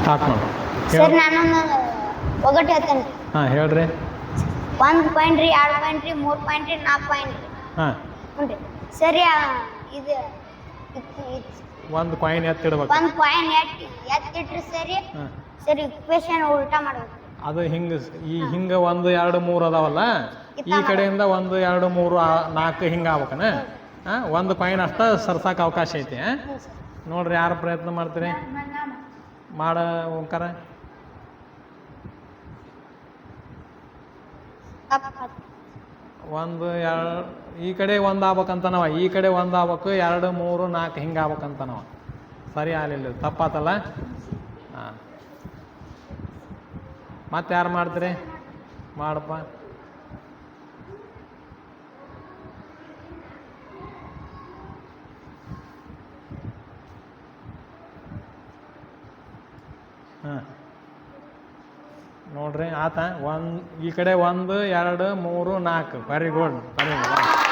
Start ಮಾಡು. Sir ನಾನು ಒಗಟ್ಟು ಹೇಳ್ತೇನೆ. ಹಾಂ ಹೇಳ್ರಿ. ಒಂದು ಪಾಯಿಂಟ್ ರೀ ಎರಡು ಪಾಯಿಂಟ್ ರೀ ಮೂರು ಪಾಯಿಂಟ್ ರೀ ನಾಲ್ಕು ಪಾಯಿಂಟ್ ರೀ. ಹಾಂ. ಹ್ಞೂ ರೀ ಸರಿ ಇದು ಒಂದು ಕಾಯಿನ್ ಎತ್ತಿಡ್ಬೇಕು. ಒಂದು ಕಾಯಿನ್ ಎತ್ತಿ ಎತ್ತಿಟ್ರಿ ಸರಿ ಸರಿ ಇಕ್ವೇಶನ್ ಉಲ್ಟಾ ಮಾಡಬೇಕು. ಅದು ಹಿಂಗೆ ಈ ಹಿಂಗೆ ಒಂದು ಎರಡು ಮೂರು ಅದಾವಲ್ಲ? ಈ ಕಡೆಯಿಂದ ಒಂದು ಎರಡು ಮೂರು ನಾಲ್ಕು ಹಿಂಗೆ ಆಗ್ಬೇಕನ? ಹಾಂ ಒಂದು ಕಾಯಿನ್ ಅಷ್ಟ ಸರ್ಸಾಕ ಅವಕಾಶ ಐತಿ? ನೋಡ್ರಿ ಯಾರು ಪ್ರಯತ್ನ ಮಾಡ್ತೀರಿ? ಮಾಡ ಓಂಕಾರ. ಒಂದು ಎರಡು, ಈ ಕಡೆ ಒಂದು ಆಗ್ಬೇಕಂತ ನಾವ ಈ ಕಡೆ ಒಂದು ಆಗ್ಬೇಕು, ಎರಡು, ಮೂರು, ನಾಲ್ಕು, ಹಿಂಗೆ ಆಗ್ಬೇಕಂತ ನಾವ ಸರಿ ಆಗಲಿಲ್ಲ, ತಪ್ಪಾತಲ್ಲ? ಹಾಂ. ಮತ್ತೆ ಯಾರು ಮಾಡ್ತೀರಿ? ಮಾಡಪ್ಪ ಹಾಂ. ನೋಡ್ರಿ ಆತ ಒಂದು ಈ ಕಡೆ ಒಂದು ಎರಡು ಮೂರು ನಾಲ್ಕು. Very good very good